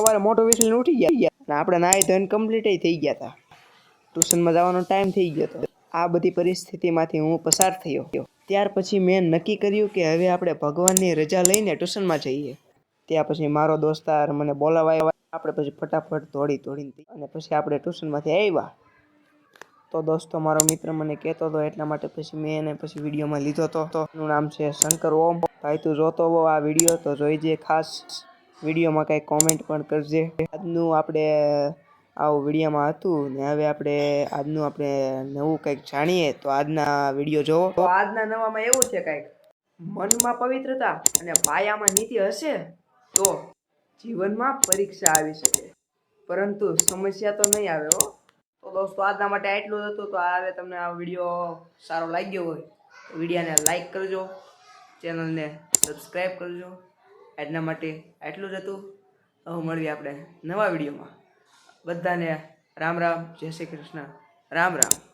સવારે મોટો વિસલ ઉઠી ગયા. અને આપણે નાહી ધોઈને કમ્પ્લીટ થઈ ગયા હતા ટ્યુશનમાં જવાનો ટાઈમ થઈ ગયો હતો આ બધી પરિસ્થિતિમાંથી હું પસાર થયો. ત્યાર પછી મેં નક્કી કર્યું કે હવે આપણે ભગવાનની રજા લઈને ટ્યુશનમાં જઈએ. ત્યાં પછી મારો દોસ્તાર મને બોલાવાયો. આપણે પછી ફટાફટ દોડી દોડીને અને પછી આપણે ટ્યુશનમાંથી આવ્યા. તો દોસ્તો, મારો મિત્ર મને કહેતો હતો, એટલા માટે પછી મેં એને પછી વિડીયોમાં લીધો હતો એનું નામ છે શંકર ઓમ. ભાઈ તું જોતો હો આ વીડિયો તો જોઈજે ખાસ. વિડીયોમાં કંઈ કોમેન્ટ પણ કરજે. આજનું આપણે આવું વિડીયોમાં હતું ને હવે આપણે, આજનું આપણે નવું કંઈક જાણીએ તો આજના વીડિયો જોવો. તો આજના નવામાં એવું છે કંઈક. મનમાં પવિત્રતા અને પાયામાં નીતિ હશે તો જીવનમાં પરીક્ષા આવી શકે. પરંતુ સમસ્યા તો નહીં આવે હો. તો દોસ્તો, આજના માટે આટલું જ હતું. તો હવે તમને આ વીડિયો સારો લાગ્યો હોય વિડીયોને લાઈક કરજો. ચેનલને સબસ્ક્રાઈબ કરજો. આજના માટે આટલું જ હતું. હવે મળીએ આપણે નવા વિડીયોમાં. બધાને રામ રામ, જય શ્રી કૃષ્ણ. રામ રામ.